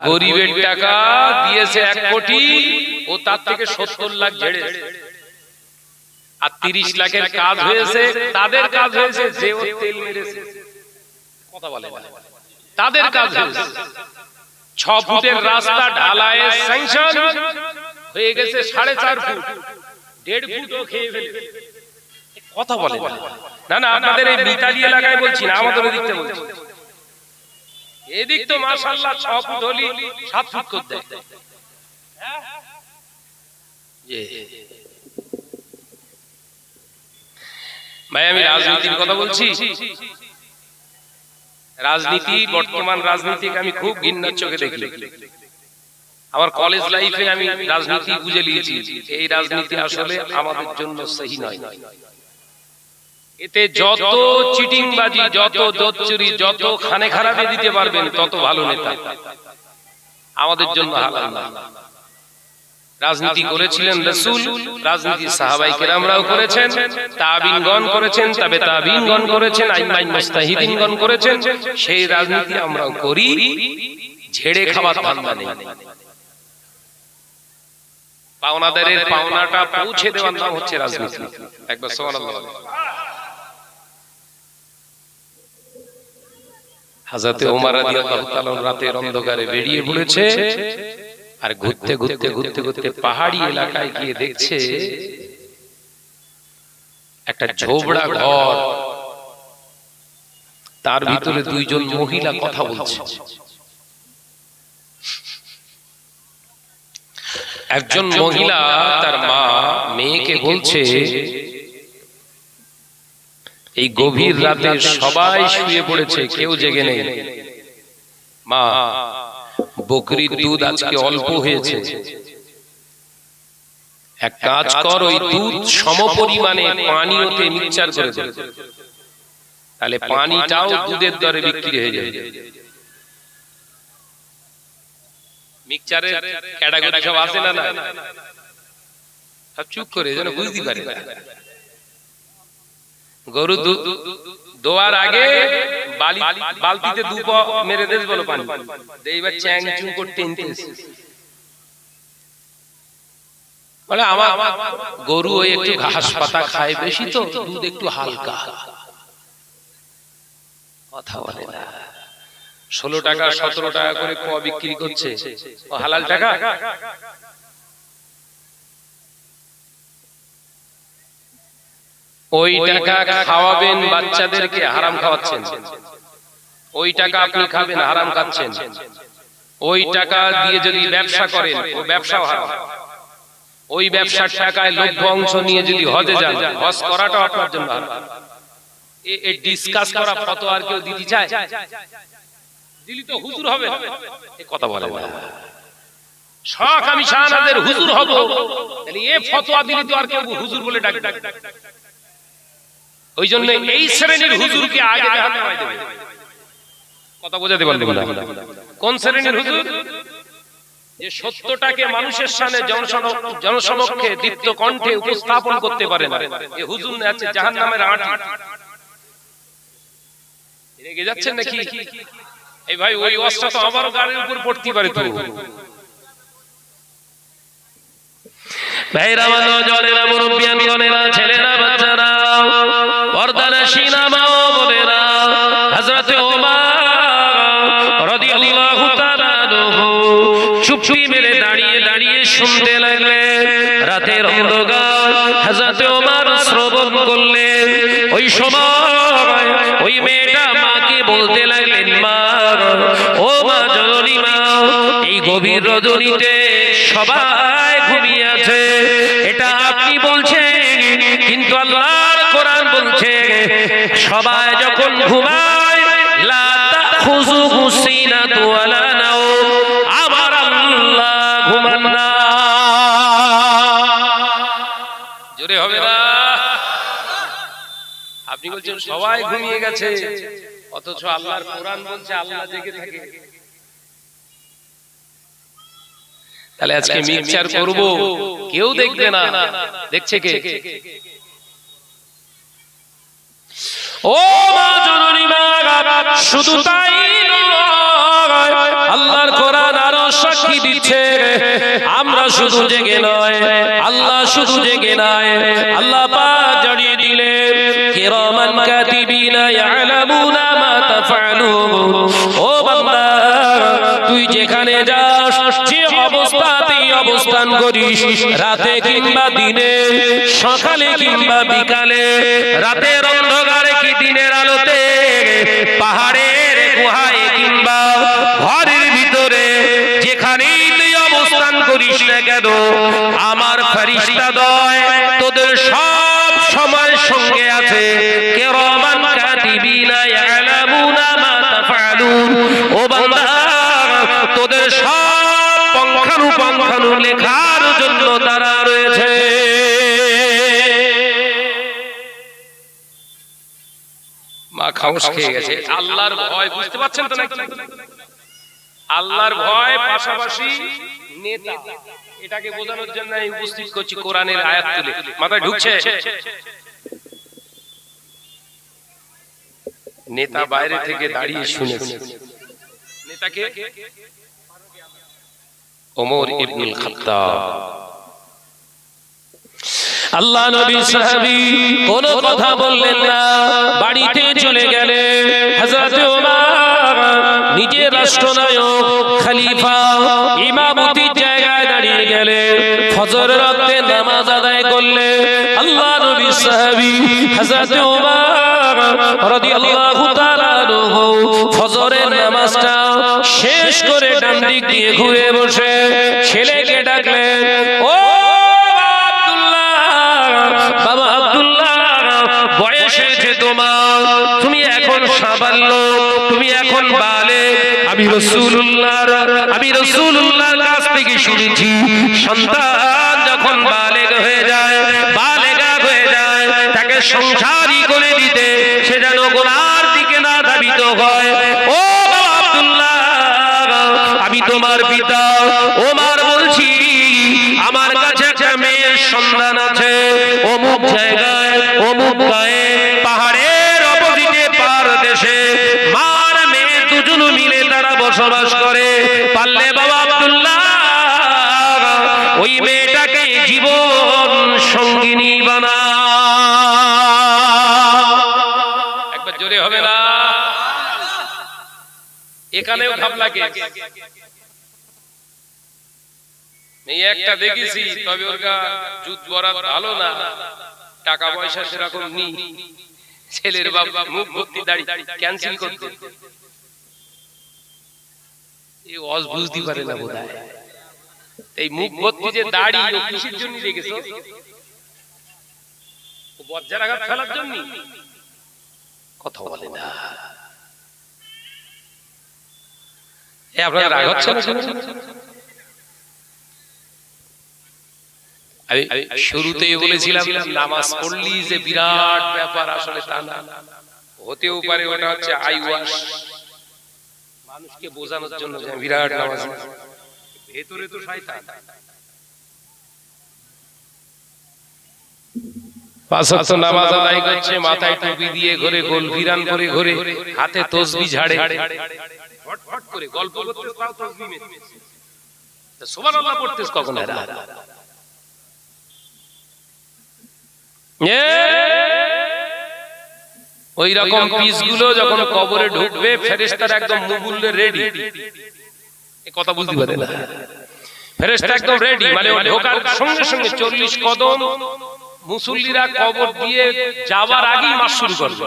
গরিবের টাকা দিয়েছে এক কোটি ও তার থেকে সত্তর লাখ ঝেড়ে আর তিরিশ লাখের কাজ হয়েছে তাদের কাজ হয়েছে যে ও তেল মেরেছে। কথা বলে তাদের কাজ হয়েছে। ছ ফুটের রাস্তা ঢালায় স্যাংশন হয়ে গেছে সাড়ে চার ফুট। দেড় ফুট ও খেয়ে ফেলে। কথা বলে না। না আপনাদের এই মিতালি এলাকায় বলছি না আমাদের ওই দিকটা বলছি। এদিক তো মাশাল্লাহ ছ ফুট হলি সাত ফুট করতে ভাই আমি রাজনীতির কথা বলছি? রাজনীতি বর্তমান রাজনীতিকে আমি খুব ঘৃণার চোখে দেখি। আমার কলেজ লাইফে আমি রাজনীতি বুঝে নিয়েছি। এই রাজনীতি আসলে আমাদের জন্য সহি নয়। এতে যত চিটিংবাজি যত দোচুরি যত খানে খারাপে দিতে পারবেন তত ভালো নেতা। আমাদের জন্য হালাল না। রাজনীতি করেছিলেন রসুল রাজনীতি সাহাবাই কেরামরাও করেছেন তাবিনগণ করেছেন তবে তাবিনগণ করেছেন আইমাইন মুস্তাহিদিনগণ করেছেন সেই রাজনীতি আমরাও করি ঝেড়ে খাবার ধান্দা নেই পাওনাদারের পাওনাটা পৌঁছে দেওয়ার নাম হচ্ছে রাজনীতি একবার সুবহানাল্লাহ হাজাতে ওমর রাদিয়াল্লাহু তাআলা রাতের অন্ধকারে বেরিয়ে পড়েছে। আর ঘুরতে ঘুরতে ঘুরতে ঘুরতে পাহাড়ি এলাকায় গিয়ে দেখছে একটা ঝোবড়া ঘর। তার ভিতরে দুইজন মহিলা কথা বলছে। একজন মহিলা তার মা মেয়েকে বলছে এই গভীর রাতে সবাই শুয়ে পড়েছে, কেউ জেগে নেই। মা, বকরির দুধ আজকে অল্প হয়েছে। এক কাজ কর, ওই দুধ সমপরিমাণে পানি ওতে মিক্সচার করে দে। তাহলে পানিটাও দুধের দরে বিক্রি হয়ে যাবে। মিক্সচারের ক্যাটাগরি সব আছে না না? সব চুপ করে, যেন বুঝতে পারে না। গরু দোয়ার আগে বালি বালতিতে মেরে দেস বলো পানি। এইবার চ্যাং চুং করতে আমার গরু ওই একটু ঘাস পাতা খায় বেশি তো, দুধ একটু হালকা। কথা বলে না। ষোলো টাকা, সতেরো টাকা করে ক বিক্রি করছে। হালাল টাকা? ওই টাকা খাওয়াবেন বাচ্চাদেরকে হারাম খাওয়াচ্ছেন। ওই টাকা আপনি খাবেন হারাম খাচ্ছেন। ওই টাকা দিয়ে যদি ব্যবসা করেন ও ব্যবসাও হারাম। ওই ব্যবসার টাকায় লভ্য অংশ নিয়ে যদি হজে যান হজ করাটাও আপনার জন্য হারাম। এ- ডিসকাস করা ফটো আর কেউ দিতে চায়? দিলি তো হুজুর হবে। এ কথা বলে না। শখ আমি শাহনাদের হুজুর হব। তাহলে এ ফতোয়া দিলি তো আর কেউ হুজুর বলে ডাক ডাক ওই জন্য এই শ্রেণির হুজুরকে আগে জাহান্নামে দেবে কথা বোঝাতে পারলাম না। কোন শ্রেণির হুজুর? যে সত্যটাকে মানুষের সামনে জনসমক্ষে দীপ্ত কণ্ঠে উপস্থাপন করতে পারে না। এ হুজুর না আছে জাহান্নামের আটি। রেগে যাচ্ছেন নাকি? এই ভাই ওই ওয়াজটা তো আমারও গাড়ির উপর পড়তে পারে তো। ভাইরা আমার জনেরা মুরব্বিয়ান গনেরা ছেলেরা চুপটি মেরে দাঁড়িয়ে দাঁড়িয়ে শুনতে লাগলেন। রাতের অন্ধকার, হযরতে ওমর শ্রবণ করলেন। ওই সময় ওই মেয়েটা মাকে বলতে লাগলেন, মা, ও মা জননী মা, এই গভীর রজনীতে সবাই ঘুমিয়ে আছে। এটা আপনি বলছেন, কিন্তু আল্লাহর কোরআন বলছে, সবাই যখন ঘুমায়, লা তাখুযুহু সিনাতু ওয়ালা আল্লাহ ঘুমান না জোরে হবে না। আপনি বলছেন সবাই ঘুমিয়ে গেছে। অথচ আল্লাহর কোরআন বলছে আল্লাহ জেগে থাকে। তাহলে আজকে মিক্সচার করব। কেউ দেখবে না। দেখছে কে? ও মা জননী মা শুধু তাই নয়। সাক্ষী দিচ্ছে? আমরা শুধু জেগে নয়, আল্লাহ শুধু জেগে নয়, আল্লাহ পাক ও বান্দা, তুই যেখানে যাস, যে অবস্থাতেই অবস্থান করিস, রাতে কিংবা দিনে, সকালে কিংবা বিকালে, রাতের অন্ধকারে কি দিনের আলোতে, পাহাড়ের গুহায় না আমার ফেরিস্তা দয়, তোদের সব সময় সঙ্গে আছে। কেরমান কাতিবিনা ইয়ালামুনা মা তাফআলুন। ও বান্দা, তোদের সব পঙ্খানু পঙ্খানু লেখার জন্য তারা রয়েছে। মা খামোশ খেয়ে গেছে। আল্লাহর ভয়, বুঝতে পারছেন তো নাকি? আল্লাহর ভয় পাশাপাশি নেতা। এটাকে বোঝানোর জন্য আমি উপস্থিত করছি কোরআনের আয়াত তুলে মাথায় ঢুকছে? নেতা বাইরে থেকে দাঁড়িয়ে শুনেছে। নেতাকে? ওমর ইবনুল খাত্তাব। আল্লাহ নবী সাহাবী কোন কথা বললেন না। বাড়িতে চলে গেলে হযরত ওমর নিজে রাষ্ট্রনায়ক খলিফা গেলে নামাজ আদায় করলে আল্লাহ নবী সাহাবী হযরত ওমর রাদিয়াল্লাহু তাআলা ফজরের নামাজটা শেষ করে ডান দিক দিয়ে ঘুরে বসে ছেলেকে ডাকলেন ও বাবা তোমার, তুমি এখন সাবাল্য তুমি এখন বালে আমি রসুল্লাহর আমি রসুল্লাহর কাছ থেকে শুনেছি। সন্তান যখন বালেগ হয়ে যায় বালেগা হয়ে যায়, তাকে সংসারই করে দিতে, সে যেন গোলার দিকে না ধাবিত হয়। ও আব্দুল্লাহ, আমি তোমার পিতা। ওমার বলছি, আমার কাছে একটা মেয়ের সন্ধান আছে। অমুক জায়গায়, অমুক গায়ে বসবাস করে, পারলে বাবা আব্দুল্লাহ ওই মেয়েটাকে জীবন সঙ্গিনী বানা। একটা দেখেছি টাকা পয়সা সেরকম ছেলের বাবা মুখ ভর্তি দাড়ি ক্যান্সেল করতে। অজ বুঝতে পারে না বোধ এই মুখ ভর্তি যে দাড়ি ও কিসের জন্য রেখেছো ও বজ্জার আঘাত ফেলার জন্য কথা বলে না। এ আপনার রাগ হচ্ছে না আমি শুরুতেই বলেছিলাম নামাজ পড়লি যে বিরাট ব্যাপার আসলে তা না। হতেও পারে ওটা হচ্ছে আই ওয়াশ মানুষকে বোঝানোর জন্য বিরাট নামাজ ভেতরে তো শয়তান। পাঁচ ওয়াক্ত নামাজ আদায় করছে মাথায় টুপি দিয়ে ঘরে গোল ভিরান করে ঘরে হাতে তসবি ঝাড়ে। ফট ফট করে গল্প করতে তাও তসবি মেতে সুবহানাল্লাহ পড়তেছ কখন? এরা ওই রকম পিসগুলো যখন কবরে ঢুকবে ফেরেস্তার একদম মুগুলে রেডি কথা বুঝতে পারে না। ফেরেশতা একদম রেডি মানে ঢোকার সঙ্গে সঙ্গে চল্লিশ কদম মুসল্লিরা কবর দিয়ে যাওয়ার আগেই মাস শুরু করবে।